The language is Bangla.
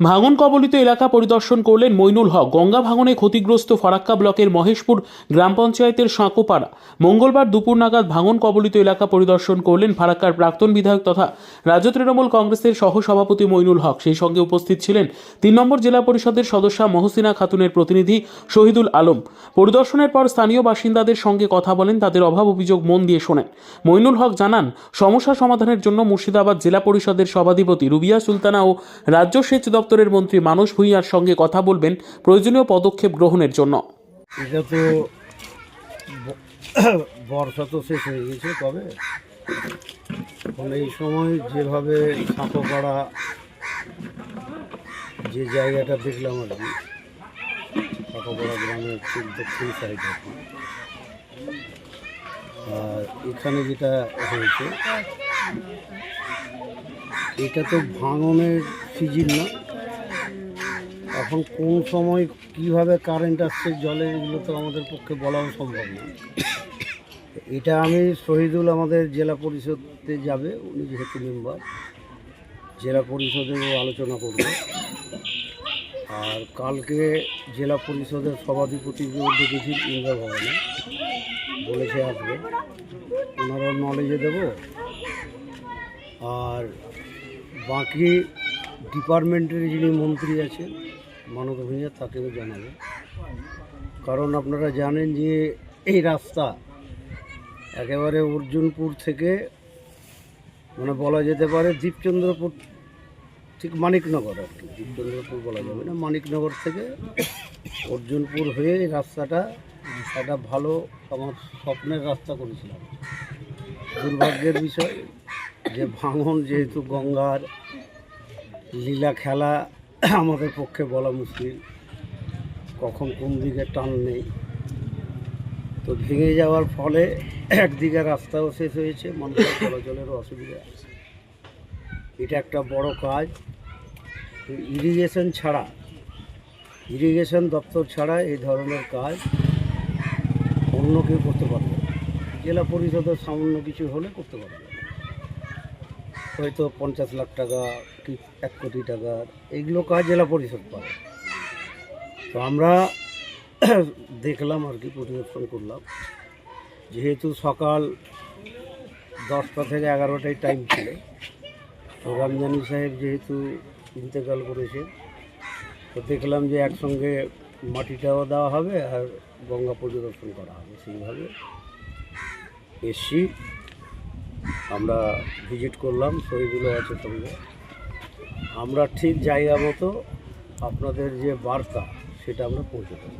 ভাঙন কবলিত এলাকা পরিদর্শন করলেন মইনুল হক। গঙ্গা ভাঙনে ক্ষতিগ্রস্ত ফরাক্কা ব্লকের মহেশপুর গ্রাম পঞ্চায়েতের সাঁকোপাড়া। মঙ্গলবার দুপুর নাগাদ ভাঙন কবলিত এলাকা পরিদর্শন করলেন ফারাক্কার প্রাক্তন বিধায়ক তথা রাজ্য তৃণমূল কংগ্রেসের সহসভাপতি মইনুল হক। সেই সঙ্গে উপস্থিত ছিলেন তিন নম্বর জেলা পরিষদের সদস্যা মহসিনা খাতুনের প্রতিনিধি শহীদুল আলম। পরিদর্শনের পর স্থানীয় বাসিন্দাদের সঙ্গে কথা বলেন, তাদের অভাব অভিযোগ মন দিয়ে শোনেন। মইনুল হক জানান, সমস্যা সমাধানের জন্য মুর্শিদাবাদ জেলা পরিষদের সভাধিপতি রুবিয়া সুলতানা ও রাজ্য সেচ দপ্তরের মন্ত্রী মানস ভূঁইয়ার সঙ্গে কথা বলবেন প্রয়োজনীয় পদক্ষেপ গ্রহণের জন্য। এটা তো বর্ষা তো শেষ হয়ে গেছে, তবে এই সময় যেভাবে সাঁকোপাড়া যে জায়গাটা দেখলাম আর কি সাঁকোপাড়া গ্রামের ঠিক দক্ষিণ সাইড আর এখানে যেটা হয়েছে, এটা তো ভাঙনের সিজন না। এখন কোন সময় কীভাবে কারেন্ট আসছে, জলে, এগুলো তো আমাদের পক্ষে বলাও সম্ভব না। এটা আমি শহীদুল আমাদের জেলা পরিষদে যাবে, উনি যেহেতু মেম্বার জেলা পরিষদেও আলোচনা করবে। আর কালকে জেলা পরিষদের সভাধিপতিকেও দেখেছি ইন্দিরা ভবনে, বলেছে আসবে। ওনারও নলেজে দেব। আর বাকি ডিপার্টমেন্টের যিনি মন্ত্রী আছেন মানব ভূঁইয়া তাকেও জানাবে। কারণ আপনারা জানেন যে এই রাস্তা একেবারে অর্জুনপুর থেকে মানে বলা যেতে পারে দীপচন্দ্রপুর, ঠিক মানিকনগর আর কি। দীপচন্দ্রপুর বলা যাবে না, মানিকনগর থেকে অর্জুনপুর হয়ে এই রাস্তাটা একটা ভালো আমার স্বপ্নের রাস্তা করেছিলাম। দুর্ভাগ্যের বিষয় যে ভাঙন যেহেতু গঙ্গার লীলা খেলা আমাদের পক্ষে বলা মুশকিল কখন কোন দিকে টান নেই তো ভেঙে যাওয়ার ফলে একদিকে রাস্তাও শেষ হয়েছে, মানুষের চলাচলেরও অসুবিধা এটা একটা বড় কাজ ইরিগেশন ছাড়া ইরিগেশন দপ্তর ছাড়া এই ধরনের কাজ অন্য কেউ করতে পারবে। জেলা পরিষদের সামান্য কিছু হলে করতে পারবে। হয়তো পঞ্চাশ লাখ টাকা কি এক কোটি টাকা, এইগুলো কাজ জেলা পরিষদ পাবে তো আমরা দেখলাম আর কি, পরিদর্শন করলাম। যেহেতু সকাল দশটা থেকে এগারোটায় টাইম ছিল, তো রামজানি সাহেব যেহেতু ইন্তেকাল করেছে তো দেখলাম যে একসঙ্গে মাটিটাও দেওয়া হবে আর গঙ্গা পরিদর্শন করা হবে সেইভাবে। এসছি আমরা ভিজিট করলাম, ছবিগুলো আছে সঙ্গে। আমরা ঠিক জায়গা মতো আপনাদের যে বার্তা, সেটা আমরা পৌঁছে দেবো।